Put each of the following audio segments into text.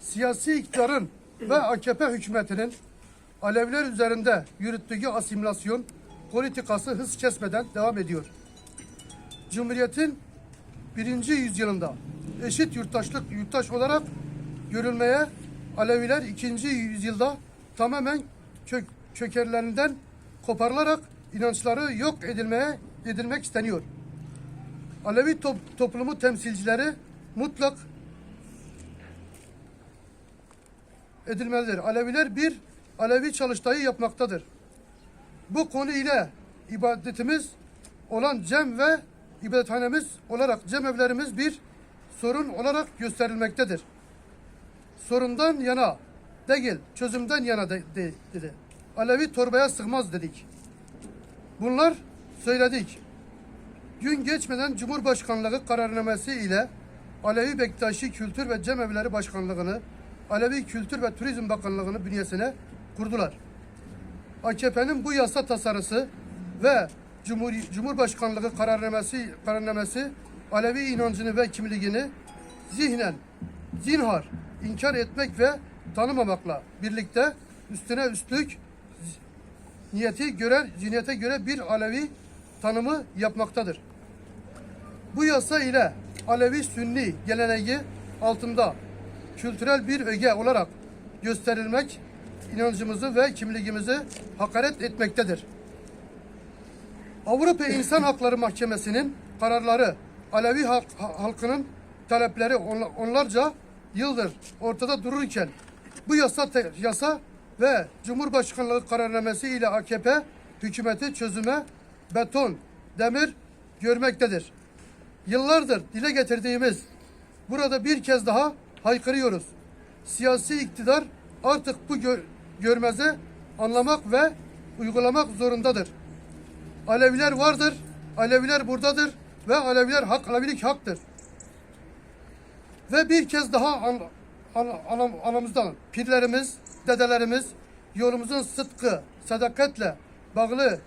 Siyasi iktidarın ve AKP hükümetinin Aleviler üzerinde yürüttüğü asimilasyon politikası hız kesmeden devam ediyor. Cumhuriyetin birinci yüzyılında eşit yurttaşlık yurttaş olarak görülmeye Aleviler ikinci yüzyılda tamamen kök, kökerlerinden koparılarak inançları yok edilmeye edilmek isteniyor. Alevi top- toplumu temsilcileri mutlak edilmelidir. Aleviler bir Alevi çalıştayı yapmaktadır. Bu konu ile ibadetimiz olan cem ve ibadethanemiz olarak cem evlerimiz bir sorun olarak gösterilmektedir. Sorundan yana değil, çözümden yana de, de- dedi. Alevi torbaya sığmaz dedik. Bunlar söyledik. Gün geçmeden Cumhurbaşkanlığı kararnamesi ile Alevi Bektaşi Kültür ve Cemevleri Başkanlığı'nı, Alevi Kültür ve Turizm Bakanlığı'nı bünyesine kurdular. AKP'nin bu yasa tasarısı ve Cumhur, Cumhurbaşkanlığı kararnamesi, kararnamesi Alevi inancını ve kimliğini zihnen, zinhar inkar etmek ve tanımamakla birlikte üstüne üstlük niyeti göre, zihniyete göre bir Alevi tanımı yapmaktadır. Bu yasa ile Alevi Sünni geleneği altında kültürel bir öge olarak gösterilmek inancımızı ve kimliğimizi hakaret etmektedir. Avrupa İnsan Hakları Mahkemesi'nin kararları Alevi halk- ha- halkının talepleri onla- onlarca yıldır ortada dururken bu yasa yasa ve Cumhurbaşkanlığı kararnamesi ile AKP hükümeti çözüme beton, demir görmektedir. Yıllardır dile getirdiğimiz burada bir kez daha haykırıyoruz. Siyasi iktidar artık bu gö- görmezi anlamak ve uygulamak zorundadır. Aleviler vardır, Aleviler buradadır ve Aleviler hak, Alevilik haktır. Ve bir kez daha an, an, anam, anamızdan pirlerimiz, dedelerimiz yolumuzun sıdkı, sadakatle bağlı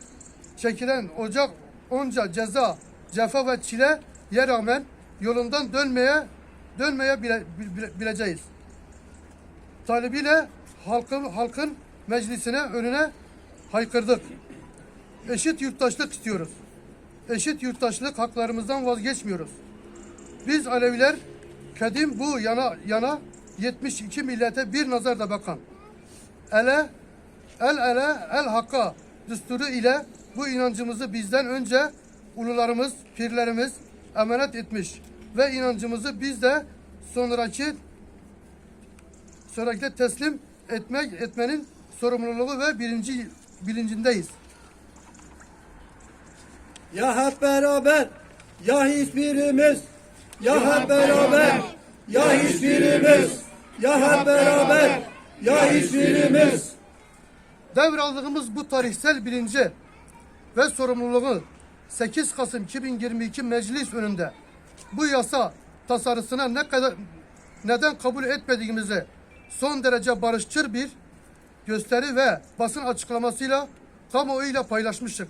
çekilen ocak onca ceza, cefa ve çile yer rağmen yolundan dönmeye dönmeye bile, bile- bileceğiz. Talebiyle halkın halkın meclisine önüne haykırdık. Eşit yurttaşlık istiyoruz. Eşit yurttaşlık haklarımızdan vazgeçmiyoruz. Biz Aleviler kadim bu yana yana 72 millete bir nazarda bakan ele el ele el hakka düsturu ile bu inancımızı bizden önce ulularımız, pirlerimiz emanet etmiş ve inancımızı biz de sonraki sonraki teslim etmek etmenin sorumluluğu ve birinci bilincindeyiz. Ya hep beraber, ya hiçbirimiz, ya hep beraber, ya hiçbirimiz, ya hep beraber, ya hiçbirimiz. Devraldığımız bu tarihsel bilinci ve sorumluluğu 8 Kasım 2022 meclis önünde bu yasa tasarısına ne kadar neden kabul etmediğimizi son derece barışçıl bir gösteri ve basın açıklamasıyla kamuoyuyla paylaşmıştık.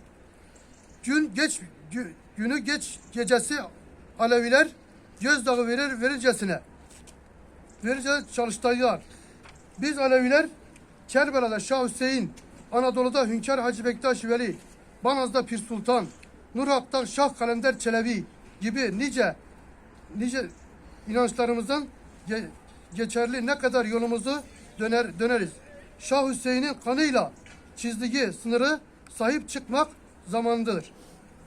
Gün geç gü- günü geç gecesi Aleviler gözdağı verir verircesine verici çalıştaylar. Biz Aleviler Kerbela'da Şah Hüseyin, Anadolu'da Hünkar Hacı Bektaş Veli, Banaz'da Pir Sultan, Nurhak'ta Şah Kalender Çelebi gibi nice nice inançlarımızdan ge- geçerli ne kadar yolumuzu döner döneriz. Şah Hüseyin'in kanıyla çizdiği sınırı sahip çıkmak zamanıdır.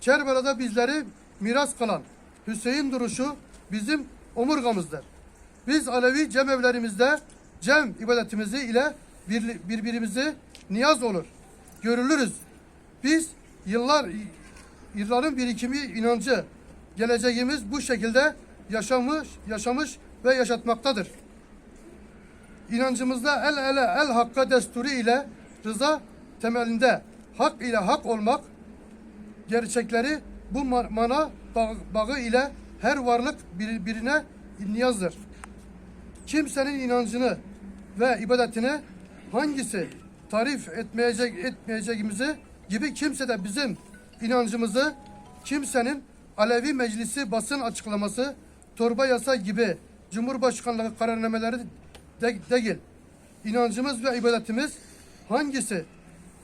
Kerbela'da bizleri miras kalan Hüseyin duruşu bizim omurgamızdır. Biz Alevi cemevlerimizde cem ibadetimizi ile bir- birbirimizi niyaz olur. Görülürüz. Biz yıllar yılların birikimi inancı geleceğimiz bu şekilde yaşamış, yaşamış ve yaşatmaktadır. İnancımızda el ele el hakka desturu ile rıza temelinde hak ile hak olmak gerçekleri bu ma- mana bağı, ile her varlık bir- birine niyazdır. Kimsenin inancını ve ibadetini hangisi tarif etmeyecek etmeyeceğimizi gibi kimse de bizim inancımızı kimsenin Alevi Meclisi basın açıklaması torba yasa gibi Cumhurbaşkanlığı kararnameleri de, değil. İnancımız ve ibadetimiz hangisi,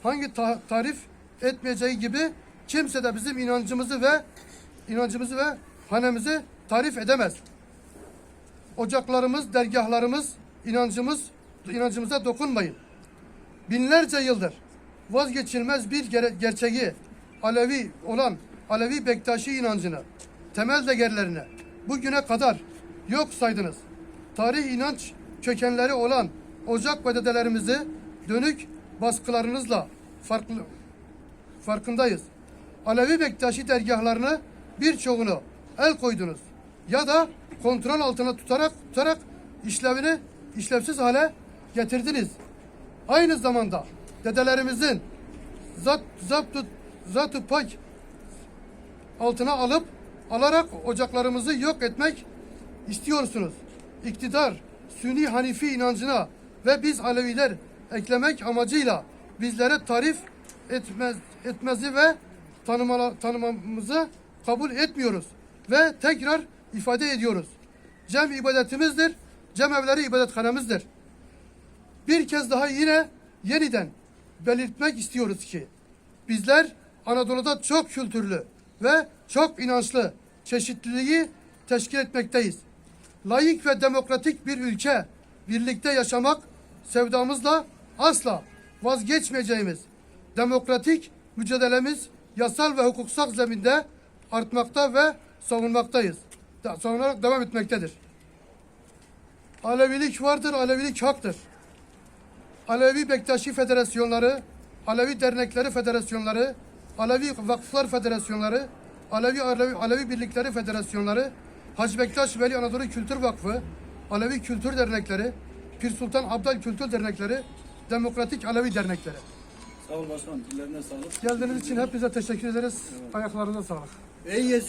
hangi ta- tarif etmeyeceği gibi kimse de bizim inancımızı ve inancımızı ve hanemizi tarif edemez. Ocaklarımız, dergahlarımız, inancımız, inancımıza dokunmayın. Binlerce yıldır vazgeçilmez bir gere- gerçeği Alevi olan Alevi Bektaşi inancını, temel değerlerini bugüne kadar yok saydınız. Tarih inanç kökenleri olan ocak ve dedelerimizi dönük baskılarınızla farklı farkındayız. Alevi Bektaşi dergahlarını birçoğunu el koydunuz ya da kontrol altına tutarak tutarak işlevini işlevsiz hale getirdiniz. Aynı zamanda dedelerimizin zat zaptu zatu pak altına alıp alarak ocaklarımızı yok etmek istiyorsunuz. İktidar Sünni Hanifi inancına ve biz Aleviler eklemek amacıyla bizlere tarif etmez, etmezi ve tanımala, tanımamızı kabul etmiyoruz. Ve tekrar ifade ediyoruz. Cem ibadetimizdir. Cem evleri ibadethanemizdir. Bir kez daha yine yeniden belirtmek istiyoruz ki bizler Anadolu'da çok kültürlü ve çok inançlı çeşitliliği teşkil etmekteyiz. Layık ve demokratik bir ülke birlikte yaşamak sevdamızla asla vazgeçmeyeceğimiz demokratik mücadelemiz yasal ve hukuksal zeminde artmakta ve savunmaktayız. Savunarak devam etmektedir. Alevilik vardır, Alevilik haktır. Alevi Bektaşi Federasyonları, Alevi Dernekleri Federasyonları, Alevi Vakıflar Federasyonları, Alevi, Alevi, Alevi Birlikleri Federasyonları, Hacı Bektaş Veli Anadolu Kültür Vakfı, Alevi Kültür Dernekleri, Pir Sultan Abdal Kültür Dernekleri, Demokratik Alevi Dernekleri. Sağ ol başkanım. Dillerine sağlık. Geldiğiniz için hepinize teşekkür ederiz. Ayaklarınıza sağlık. Ey!